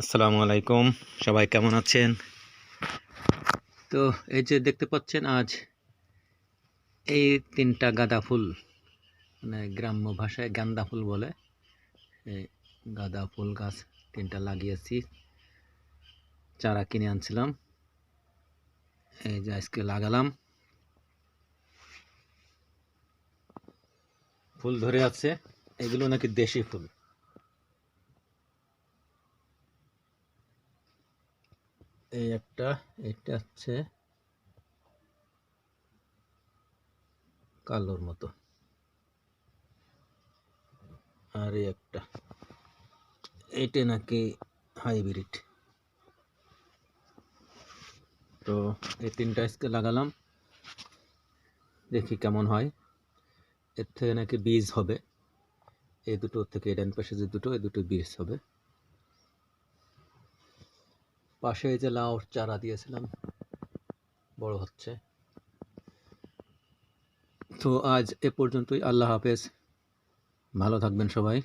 আসসালামু আলাইকুম। সবাই কেমন আছেন? তো এই যে দেখতে পাচ্ছেন আজ এই তিনটা গাঁদা ফুল মানে গ্রাম্য ভাষায় গান্দা ফুল বলে। এই গাঁদা ফুল গাছ তিনটা লাগিয়েছি, চারা কিনে আনছিলাম। এই যে আজকে লাগালাম। ফুল ধরে আছে, এগুলো নাকি দেশি ফুল। এই একটা এটা হচ্ছে কালোর মতো। আর এই একটা, এইটা নাকি হাইব্রিড। তো এই তিনটা আজকে লাগালাম, দেখি কেমন হয়। এর থেকে নাকি বীজ হবে। এই দুটো থেকে ডান পাশে যে দুটো, এই দুটো বীজ হবে। পাশে যে লাউর চারা দিয়েছিলাম, বড় হচ্ছে। তো আজ এ পর্যন্তই, আল্লাহ হাফেজ। ভালো থাকবেন সবাই।